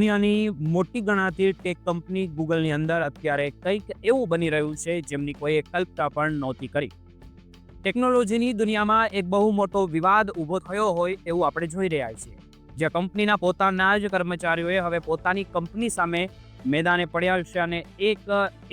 દુનિયાની મોટી ગણાતી ટેક કંપની ગૂગલની અંદર અત્યારે કંઈક એવું બની રહ્યું છે જેમની કોઈએ કલ્પના પણ નહોતી કરી. ટેકનોલોજીની દુનિયામાં એક બહુ મોટો વિવાદ ઊભો થયો હોય એવું આપણે જોઈ રહ્યા છીએ. જે કંપનીના પોતાના જ કર્મચારીઓએ હવે પોતાની કંપની સામે મેદાને પડ્યા છે અને એક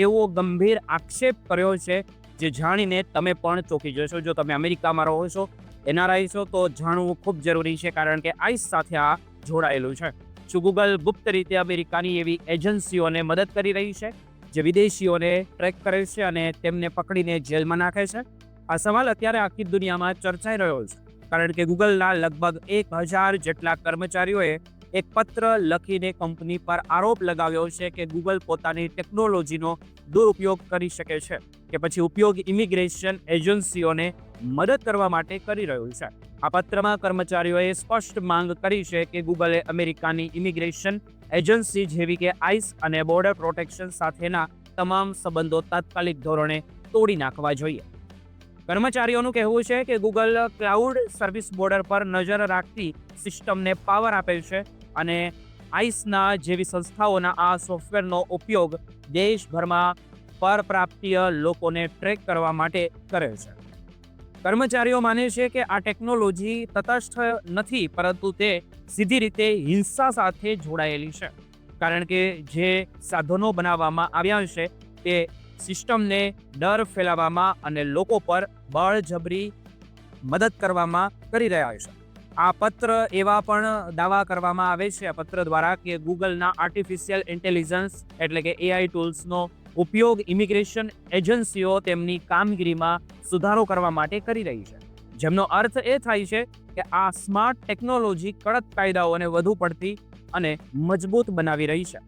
એવો ગંભીર આક્ષેપ કર્યો છે જે જાણીને તમે પણ ચોંકી જશો. જો તમે અમેરિકામાં રહો છો એનઆરઆઈ છો, તો જાણવું ખૂબ જરૂરી છે કારણ કે આઈસ સાથે આ જોડાયેલું છે. શું ગૂગલ ગુપ્ત રીતે અમેરિકાની એવી એજન્સીઓને મદદ કરી રહી છે, જે વિદેશીઓને ટ્રેક કરે છે અને તેમને પકડીને જેલમાં નાખે છે. આ સવાલ અત્યારે આખી દુનિયામાં ચર્ચાઈ રહ્યો છે, કારણ કે ગૂગલના લગભગ એક હજાર જેટલા કર્મચારીઓએ એક પત્ર લખીને કંપની પર આરોપ લગાવ્યો છે કે ગૂગલ પોતાની ટેકનોલોજીનો દુરુપયોગ કરી શકે છે, કે પછી ઉપયોગ ઇમિગ્રેશન એજન્સીઓને મદદ કરવા માટે કરી રહ્યું છે. આ પત્રમાં કર્મચારીઓએ સ્પષ્ટ માંગ કરી છે કે ગૂગલે અમેરિકાની ઇમિગ્રેશન એજન્સી જેવી કે આઈસ અને બોર્ડર પ્રોટેક્શન સાથેના તમામ સંબંધો તાત્કાલિક ધોરણે તોડી નાખવા જોઈએ. કર્મચારીઓનું કહેવું છે કે ગૂગલ ક્લાઉડ સર્વિસ બોર્ડર પર નજર રાખતી સિસ્ટમને પાવર આપે છે અને આઈસના જેવી સંસ્થાઓના આ સોફ્ટવેરનો ઉપયોગ દેશભરમાં પરપ્રાપ્તીય લોકોને ટ્રેક કરવા માટે કરે છે. કર્મચારીઓ માને છે કે આ ટેકનોલોજી તટસ્થ નથી, પરંતુ તે સીધી રીતે હિંસા સાથે જોડાયેલી છે. કારણ કે જે સાધનો બનાવવામાં આવ્યા છે, તે સિસ્ટમને ડર ફેલાવવામાં અને લોકો પર બળજબરી મદદ કરવામાં કરી રહ્યા છે. આ પત્ર એવા પણ દાવા કરવામાં આવે છે, આ પત્ર દ્વારા કે ગૂગલના આર્ટિફિશિયલ ઇન્ટેલિજન્સ એટલે કે એઆઈ ટૂલ્સનો ઉપયોગ ઇમિગ્રેશન એજન્સીઓ તેમની કામગીરીમાં સુધારો કરવા માટે કરી રહી છે. જેમનો અર્થ એ થાય છે કે આ સ્માર્ટ ટેકનોલોજી કડક કાયદાઓને વધુ પડતી અને મજબૂત બનાવી રહી છે.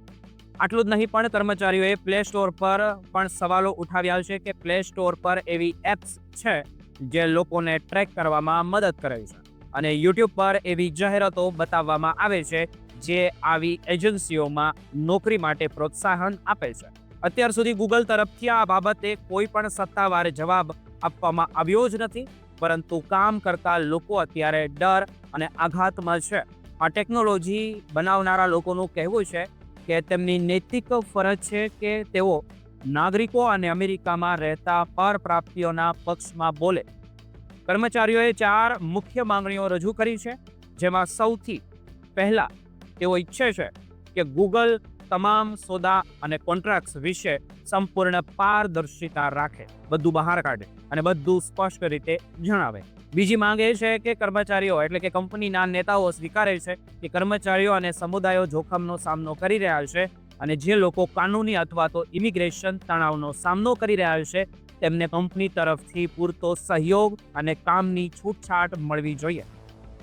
આટલું જ નહીં પણ કર્મચારીઓએ પ્લે સ્ટોર પર પણ સવાલો ઉઠાવ્યા છે કે પ્લે સ્ટોર પર એવી એપ્સ છે જે લોકોને ટ્રેક કરવામાં મદદ કરે છે. અને યુટ્યુબ પર એવી જાહેરાતો બતાવવામાં આવે છે જે આવી એજન્સીઓમાં નોકરી માટે પ્રોત્સાહન આપે છે. અત્યાર સુધી ગૂગલ તરફથી આ બાબતે કોઈ પણ સત્તાવાર જવાબ આપવામાં આવ્યો જ નથી, પરંતુ કામ કરતા લોકો અત્યારે ડર અને આઘાતમાં છે. આ ટેકનોલોજી બનાવનારા લોકોનું કહેવું છે કે તેમની નૈતિક ફરજ છે કે તેઓ નાગરિકો અને અમેરિકામાં રહેતા પરપ્રાપ્તિઓના પક્ષમાં બોલે. કર્મચારીઓએ ચાર મુખ્ય માંગણીઓ રજૂ કરી છે, જેમાં સૌથી પહેલા તેઓ ઈચ્છે છે કે ગૂગલ તમામ સોદા અને કોન્ટ્રાક્ટ્સ વિશે સંપૂર્ણ પારદર્શિતા રાખે, બધું બહાર કાઢે અને બધું સ્પષ્ટ રીતે જણાવે. બીજી માંગ એ છે કે કર્મચારીઓ એટલે કે કંપનીના નેતાઓ સ્વીકારે છે કે કર્મચારીઓ અને સમુદાયો જોખમનો સામનો કરી રહ્યા છે અને જે લોકો કાનૂની અથવા તો ઇમિગ્રેશન તણાવનો સામનો કરી રહ્યા છે, તેમને કંપની તરફથી પૂરતો સહયોગ અને કામની છૂટછાટ મળવી જોઈએ.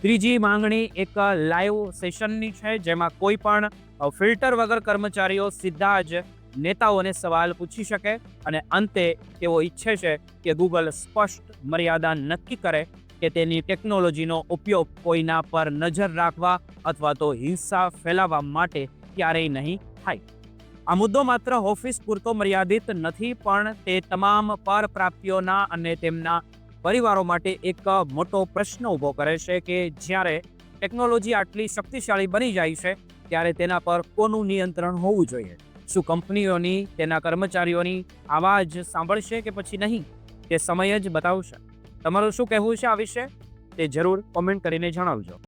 ત્રીજી માંગણી એક લાઈવ સેશનની છે, જેમાં કોઈ પણ ફિલ્ટર વગર કર્મચારીઓ સીધા જ નેતાઓને સવાલ પૂછી શકે અને અંતે તેઓ ઈચ્છે છે કે ગૂગલ સ્પષ્ટ મર્યાદા નક્કી કરે કે તેની ટેકનોલોજીનો ઉપયોગ કોઈના પર નજર રાખવા અથવા તો હિંસા ફેલાવવા માટે ક્યારેય નહીં થાય. આ મુદ્દો માત્ર ઓફિસ પૂરતો મર્યાદિત નથી, પણ તે તમામ પરપ્રાપ્તિઓના અને તેમના પરિવારો માટે એક મોટો પ્રશ્ન ઊભો કરે છે કે જ્યારે ટેકનોલોજી આટલી શક્તિશાળી બની જાય છે, ત્યારે તેના પર કોનું નિયંત્રણ હોવું જોઈએ? શું કંપનીઓની, તેના કર્મચારીઓની આવાજ સાંભળશે કે પછી નહીં? તે સમય જ બતાવશે. તમારું શું કહેવું છે આ વિશે? તે જરૂર કોમેન્ટ કરીને જણાવજો.